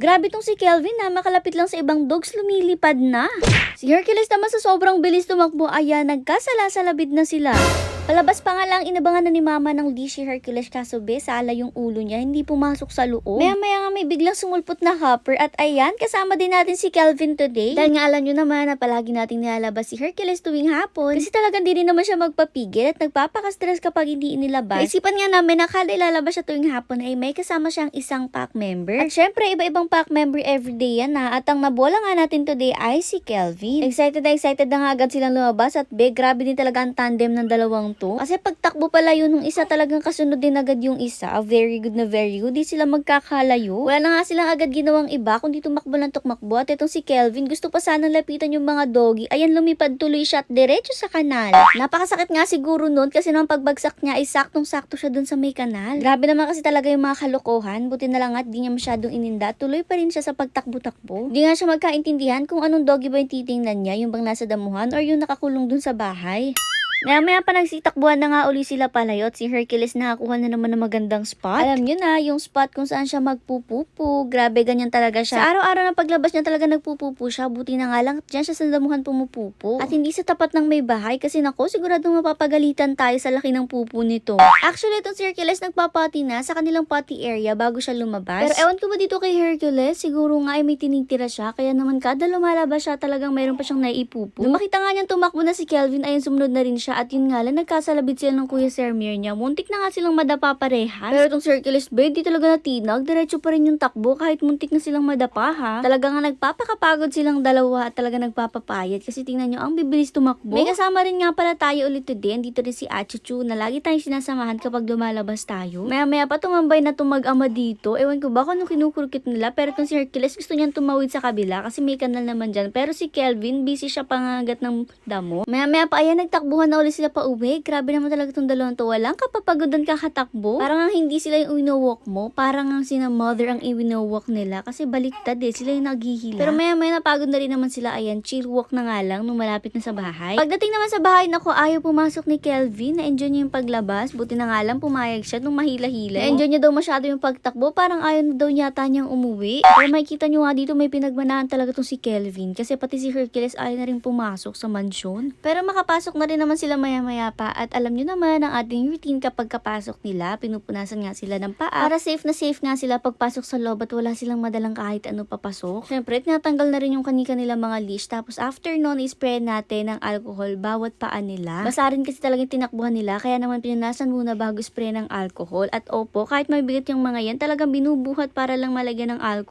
Grabe tong si Kelvin na makalapit lang sa ibang dogs lumilipad na. Si Hercules naman sa sobrang bilis tumakbo ayan nagkasala-salabid na sila. Palabas pa nga lang inabangan na ni mama ng leash si Hercules kaso be, sala yung ulo niya, hindi pumasok sa loob. Maya maya nga may biglang sumulpot na hopper at ayan, kasama din natin si Kelvin today. Dahil nga alam nyo naman na palagi nating nilalabas si Hercules tuwing hapon. Kasi talagang di rin naman siya magpapigil at nagpapaka-stress kapag hindi inilabas. Naisipan nga namin na kada ilalabas siya tuwing hapon ay may kasama siyang isang pack member. At syempre, iba-ibang pack member everyday yan na. At ang nabola nga natin today ay si Kelvin. Excited na excited na nga agad silang lumabas at be, grabe din talaga ang tandem ng dalawang to. Kasi pagtakbo pala yun nung isa talagang kasunod din agad yung isa. Very good na very good. Di sila magkakalayo. Wala na nga silang agad ginawang iba kundi tumakbo lang tukmakbo. At itong si Kelvin, gusto pa sana lapitan yung mga doggy. Ayan, lumipad tuloy siya at diretso sa kanal. Napakasakit nga siguro nun kasi nung pagbagsak niya ay saktong-sakto siya dun sa may kanal. Grabe naman kasi talaga yung mga kalokohan. Buti na lang at di niya masyadong ininda. Tuloy pa rin siya sa pagtakbo-takbo. Di nga siya magkaintindihan kung anong doggy ba yung titingnan niya. Yung bang nasa damuhan or yung nakakulong dun sa bahay. Maya maya pa nagsitakbuhan na nga uli sila palayo at si Hercules nakakuha na naman ng magandang spot. Alam nyo na, yung spot kung saan siya magpupupu. Grabe, ganyan talaga siya. Sa araw-araw na paglabas niya talaga nagpupupu siya. Buti na nga lang, dyan siya sa damuhan pumupupu. At hindi sa tapat ng may bahay kasi nako, siguradong mapapagalitan tayo sa laki ng pupu nito. Actually, itong si Hercules nagpapati na sa kanilang potty area bago siya lumabas. Pero ewan ko ba dito kay Hercules, siguro nga ay may tinitira siya. Kaya naman kada lumalabas siya talagang mayroon pa siyang naipupu. Nung makita nga niyang tumakbo na si Kelvin, ayun sumunod na rin siya at yun nga lang, nagkasalabit sila ng Kuya Sermier niya. Muntik na nga silang madapa parehas. Pero itong Circulus Bay, di talaga natinag. Diretso pa rin yung takbo kahit muntik na silang madapa ha. Talaga nga nagpapakapagod silang dalawa at talaga nagpapapayat kasi tingnan nyo, ang bibilis tumakbo. May kasama rin nga pala tayo ulit today. Dito rin si Achuchu na lagi tayong sinasamahan kapag lumalabas tayo. Maya maya pa tumambay na tumag-ama dito. Ewan ko ba kung anong kinukurkit nila pero itong si gusto niyang tumawid sa kabila kasi may kanal naman dyan. Pero si Kelvin, busy siya pangagat ng damo. Maya maya pa ayan, nagtakbuhan na ulit sila pa uwi. Grabe naman talaga itong dalawang to. Walang kapapagodan kakatakbo. Parang ang hindi sila yung winowalk mo. Parang ang sina mother ang iwinowalk nila. Kasi baliktad eh. Sila yung naghihila. Pero maya maya napagod na rin naman sila. Ayan, chill walk na nga lang nung malapit na sa bahay. Pagdating naman sa bahay, nako ayaw pumasok ni Kelvin. Na-enjoy niya yung paglabas. Buti na nga lang pumayag siya nung mahila-hila. Na-enjoy niya daw masyado yung pagtakbo. Parang ayaw na daw yata niyang umuwi. Pero makikita niyo nga dito may pinagmanahan talaga tong si Kelvin. Kasi pati si Hercules ayaw na rin pumasok sa mansyon. Pero makapasok na rin naman sila maya-maya pa. At alam niyo naman ang ating routine kapag kapasok nila. Pinupunasan nga sila ng paa. Para safe na safe nga sila pagpasok sa loob at wala silang madalang kahit ano papasok. Siyempre, tinatanggal na rin yung kanika nila mga leash. Tapos after nun, ispray natin ng alcohol bawat paa nila. Basa rin kasi talagang tinakbuhan nila. Kaya naman pinunasan muna bago spray ng alcohol. At opo, kahit mabigat yung mga yan, talagang binubuhat para lang malagyan ng alcohol.